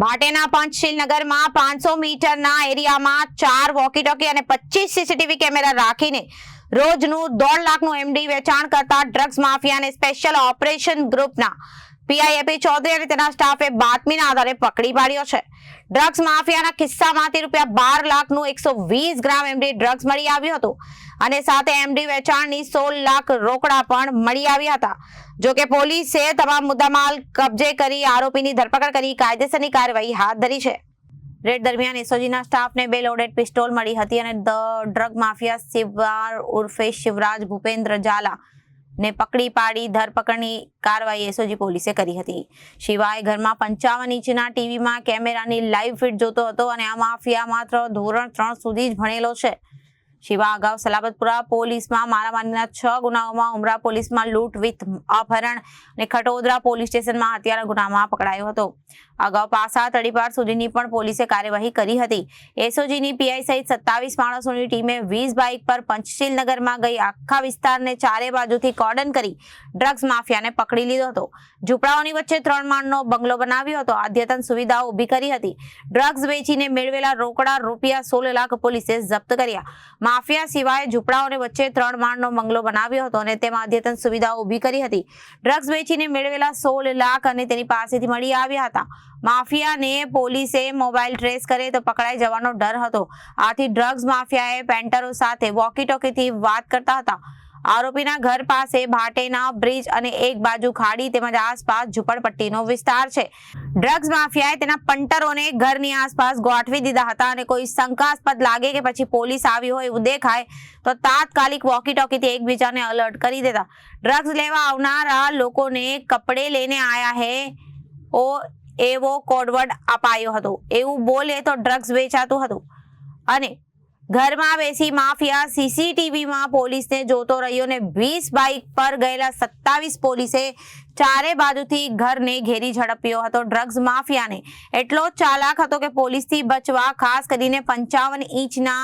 ભાટેના પંચશીલ નગરમાં પાંચસો મીટરના એરિયામાં ચાર વોકીટોકી અને પચીસ સીસીટીવી કેમેરા રાખીને રોજનું દોઢ લાખનું એમડી વેચાણ કરતા ડ્રગ્સ માફિયાને સ્પેશિયલ ઓપરેશન ગ્રુપના પીઆઈએપી ચૌધરી અને તેના સ્ટાફે બાતમીના આધારે પકડી પાડ્યો છે. ડ્રગ્સ માફિયાના કિસ્સામાંથી રૂપિયા બાર લાખનું એકસો વીસ ગ્રામ એમડી ડ્રગ્સ મળી આવ્યું હતું અને સાથે એમડી વેચાણની સોળ લાખ રોકડા પણ મળી આવ્યા હતા. જોકે પોલીસે તમામ મુદ્દામાલ કબજે કરી આરોપીની ધરપકડ કરી કાયદેસરની કાર્યવાહી હાથ ધરી છે. રેડ દરમિયાન એસઓજીના સ્ટાફને બે લોડેડ પિસ્તોલ મળી હતી અને ધ ડ્રગ માફિયા શિવાર ઉર્ફે શિવરાજ ભૂપેન્દ્ર ઝાલા ને પકડી પાડી ધરપકડની કાર્યવાહી એસઓજી પોલીસે કરી હતી. શિવાય ઘરમાં પંચાવન ઇંચના ટીવીમાં કેમેરાની લાઈવ ફીડ જોતો હતો અને આ માફિયા માત્ર ધોરણ ત્રણ સુધી જ ભણેલો છે. શિવા અગાઉ સલાબતપુરા પોલીસમાં મારામારીના છ ગુનાઓમાં ઉમરા પોલીસમાં લૂંટ, વિથ અપહરણ અને ખટોદરા પોલીસ સ્ટેશનમાં હત્યાના ગુનામાં પકડાયો હતો. અગાઉ પાસા તડીપાર સુધીની પણ પોલીસે કાર્યવાહી કરી હતી. એસઓજીની પીઆઈ સહિત સત્તાવીસ માણસોની ટીમે વીસ બાઇક પર પંચશીલ ગઈ આખા વિસ્તારને ચારે બાજુથી કોર્ડન કરી ડ્રગ્સ માફિયાને પકડી લીધો હતો. ઝૂંપડાઓની વચ્ચે ત્રણ માળનો બંગલો બનાવ્યો હતો. અદ્યતન સુવિધાઓ ઊભી કરી હતી. ડ્રગ્સ વેચીને મેળવેલા રોકડા રૂપિયા સોળ લાખ પોલીસે જપ્ત કર્યા. માફિયા સિવાય ઝૂંપડાઓને વચ્ચે ત્રણ માળનો બંગલો બનાવ્યો હતો અને તેમાં અદ્યતન સુવિધાઓ ઊભી કરી હતી. ડ્રગ્સ વેચીને મેળવેલા સોળ લાખ અને તેની પાસેથી મળી આવ્યા હતા. માફિયાને પોલીસે મોબાઈલ ટ્રેસ કરે તો પકડાઈ જવાનો ડર હતો. આથી ડ્રગ્સ માફિયાએ પેન્ટરો સાથે વોકી ટોકીથી વાત કરતા હતા. આરોપીના ઘર પાસે ભાટેના બ્રિજ અને એક બાજુ ખાડી તેમજ આસપાસ ઝુંપડપટ્ટીનો વિસ્તાર છે. ડ્રગ્સ માફિયાએ તેના પંટરોને ઘરની આસપાસ ગોઠવી દીધા હતા અને કોઈ શંકાસ્પદ લાગે કે પછી પોલીસ આવી હોય એવું દેખાય તો તાત્કાલિક વોકી ટોકીથી એકબીજાને અલર્ટ કરી દેતા. ડ્રગ્સ લેવા આવનારા લોકોને કપડે લઈને આયા હે ઓ એવો કોડવર્ડ અપાયો હતો. એવું બોલે તો ડ્રગ્સ વેચાતું હતું. અને ઘરમાં બેસી માફિયા સીસીટીવીમાં પોલીસને જોતો રહ્યો ને વીસ બાઇક પર ગયેલા સત્તાવીસ પોલીસે ચારે બાજુથી ઘરને ઘેરી ઝડપ્યો હતો ડ્રગ્સ માફિયાને. એટલો ચાલાક હતો કે પોલીસથી બચવા, ખાસ કરીને પંચાવન ઇંચના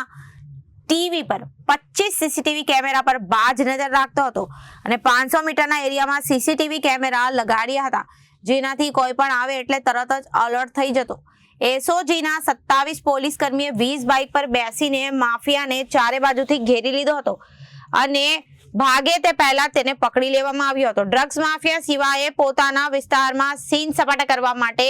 ટીવી પર પચીસ સીસીટીવી કેમેરા પર બાજ નજર રાખતો હતો અને પાંચસો મીટરના એરિયામાં સીસીટીવી કેમેરા લગાડ્યા હતા. જેનાથી કોઈ પણ આવે એટલે તરત જ અલર્ટ થઈ જતો. એસઓજીના સત્તાવીસ પોલીસ કર્મીએ વીસ બાઇક પર બેસીને માફિયાને ચારે બાજુથી ઘેરી લીધો હતો. અને ભાગે તે પહેલા તેને પકડી લેવામાં આવ્યો હતો. ડ્રગ્સ માફિયા સિવાય પોતાના વિસ્તારમાં સીન સપાટા કરવા માટે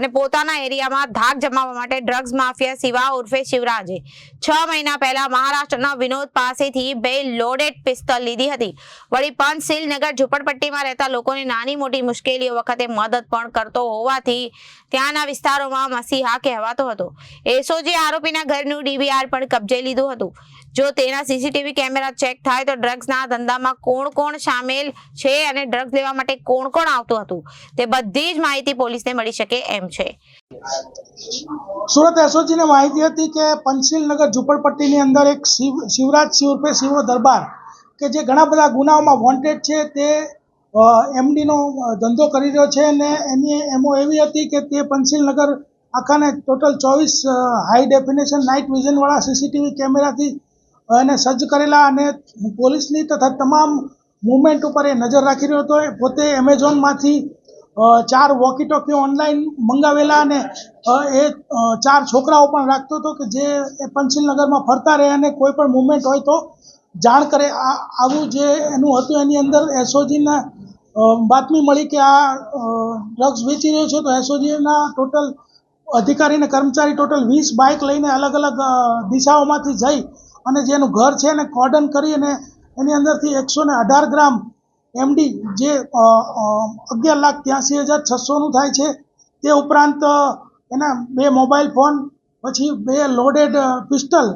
અને પોતાના એરિયામાં ધાક જમાવવા માટે ડ્રગ્સ માફિયા સિવા ઉર્ફે શિવરાજે છ મહિના પહેલા મહારાષ્ટ્રના વિનોદ પાસેથી બે લોડેડ પિસ્તોલ લીધી હતી. વળી પંચશીલ નગર ઝુંપડપટ્ટીમાં રહેતા લોકોને નાની મોટી મુશ્કેલીઓ વખતે મદદ પણ કરતો હોવાથી ત્યાંના વિસ્તારોમાં મસીહા કહેવાતો હતો. એસઓજી આરોપીના ઘરનું ડીવીઆર પણ કબજે લીધું હતું. જો તેના સીસીટીવી કેમેરા ચેક થાય તો ડ્રગ્સના ધંધામાં કોણ કોણ સામેલ છે અને ડ્રગ્સ લેવા માટે કોણ કોણ આવતું હતું? તે બધી જ માહિતી પોલીસને મળી શકે એમ છે. સુરત એસઓજીને માહિતી હતી કે પંચશીલ નગર ઝુંપડપટ્ટીની અંદર એક શિવ, શિવરાજ સિંહ ઉર્ફે શિવો દરબાર કે જે ઘણા બધા ગુનાઓમાં વોન્ટેડ છે તે એમડીનો ધંધો કરી રહ્યો છે અને એની, એમો એવી હતી કે તે પંચશીલ નગર આખાને ટોટલ ચોવીસ હાઈ ડેફિનેશન નાઇટ વિઝનવાળા સીસીટીવી કેમેરાથી એને સજ્જ કરેલા અને પોલીસની તથા તમામ મુવમેન્ટ ઉપર એ નજર રાખી રહ્યો હતો. એ પોતે એમેઝોનમાંથી ચાર વોકી ઓનલાઈન મંગાવેલા અને એ ચાર છોકરાઓ પણ રાખતો હતો કે જે એ પંચશીલ નગરમાં ફરતા રહે અને કોઈ પણ મુવમેન્ટ હોય તો જાણ કરે. આ, આવું જે એનું હતું એની અંદર એસઓજીના બાતમી મળી કે આ ડ્રગ્સ વેચી રહ્યો છે તો એસઓજીના ટોટલ અધિકારી અને કર્મચારી ટોટલ વીસ બાઇક લઈને અલગ અલગ દિશાઓમાંથી જઈ અને જેનું ઘર છે એને કોર્ડન કરી અને એની અંદરથી એકસો ને અઢાર ગ્રામ એમડી જે અગિયાર લાખ ત્યાંસી હજાર છસોનું થાય છે, તે ઉપરાંત એના બે મોબાઈલ ફોન, પછી બે લોડેડ પિસ્ટલ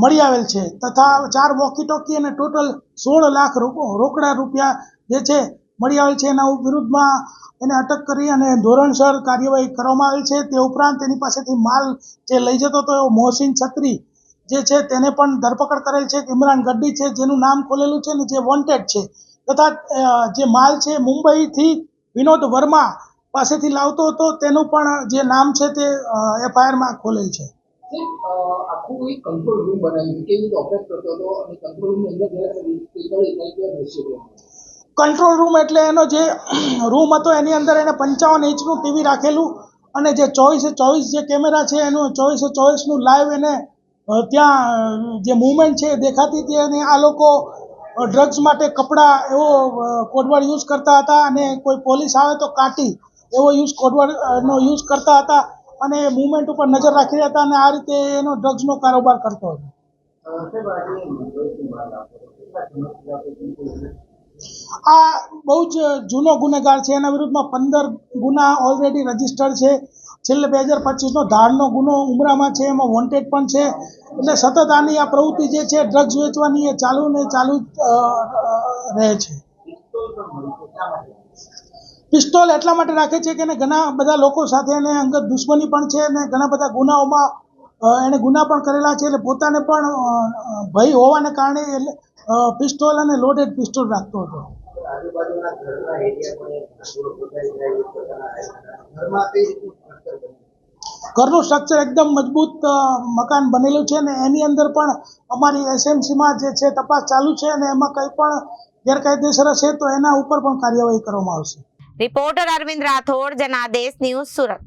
મળી આવેલ છે, તથા ચાર વોકી ટોકી અને ટોટલ સોળ લાખ રોકડા રૂપિયા જે છે મળી આવેલ છે, એના વિરુદ્ધમાં એને અટક કરી અને ધોરણસર કાર્યવાહી કરવામાં આવેલ છે, તે ઉપરાંત એની પાસેથી માલ જે લઈ જતો હતો એવો મોહસિન છત્રી જે છે તેને પણ ધરપકડ કરેલ છે. ઇમરાન ગડ્ડી છે જેનું નામ ખોલેલું છે ને જે વોન્ટેડ છે. તથા જે માલ છે મુંબઈથી વિનોદ વર્મા પાસેથી લાવતો હતો તેનું પણ જે નામ છે તે એફઆઈઆરમાં ખોલેલ છે. આખું એક કંટ્રોલ રૂમ બનાવ્યું કેવી ઓપરેટ કરતો હતો અને કંટ્રોલ રૂમની અંદર રૂમ એટલે એનો જે રૂમ હતો એની અંદર એને પંચાવન ઇંચનું ટીવી રાખેલું અને જે ચોવીસે ચોવીસ જે કેમેરા છે એનું ચોવીસે ચોવીસનું લાઈવ એને ત્યાં જે મુવમેન્ટ છે દેખાતી હતી અને આ લોકો ડ્રગ્સ માટે કપડાં એવો કોડવર્ડ યુઝ કરતા હતા અને કોઈ પોલીસ આવે તો કાટી એવો યુઝ કોડવર્ડનો યુઝ કરતા હતા અને મુવમેન્ટ ઉપર નજર રાખી રહ્યા હતા અને આ રીતે એનો ડ્રગ્સનો કારોબાર કરતો હતો. આ બહુ જ જૂનો ગુનેગાર છે. એના વિરુદ્ધમાં પંદર ગુના ઓલરેડી રજીસ્ટર્ડ છે. છેલ્લે બે હજાર પચીસનો ધારનો ગુનો ઉમરામાં છે. એમાં વોન્ટેડ પણ છે. એટલે સતત આની આ પ્રવૃત્તિ જે છે ડ્રગ્સ વેચવાની એ ચાલુ ને ચાલુ રહે છે. પિસ્તોલ એટલા માટે રાખે છે કે એને ઘણા બધા લોકો સાથે એને અંગત દુશ્મની પણ છે અને ઘણા બધા ગુનાઓમાં એણે ગુના પણ કરેલા છે. એટલે પોતાને પણ ભય હોવાને કારણે એ અ, પિસ્તોલ અને લોડેડ પિસ્તોલ રાખતો હતો. ઘરના સ્ટ્રક્ચર એકદમ મજબૂત મકાન બનેલું છે અને એની અંદર પણ અમારી એસએમસીમાં જે છે તપાસ ચાલુ છે અને એમાં કંઈ પણ ગેરકાયદેસર હશે તો એના ઉપર પણ કાર્યવાહી કરવામાં આવશે. Reporter Arvind Rathod Janadesh news Surat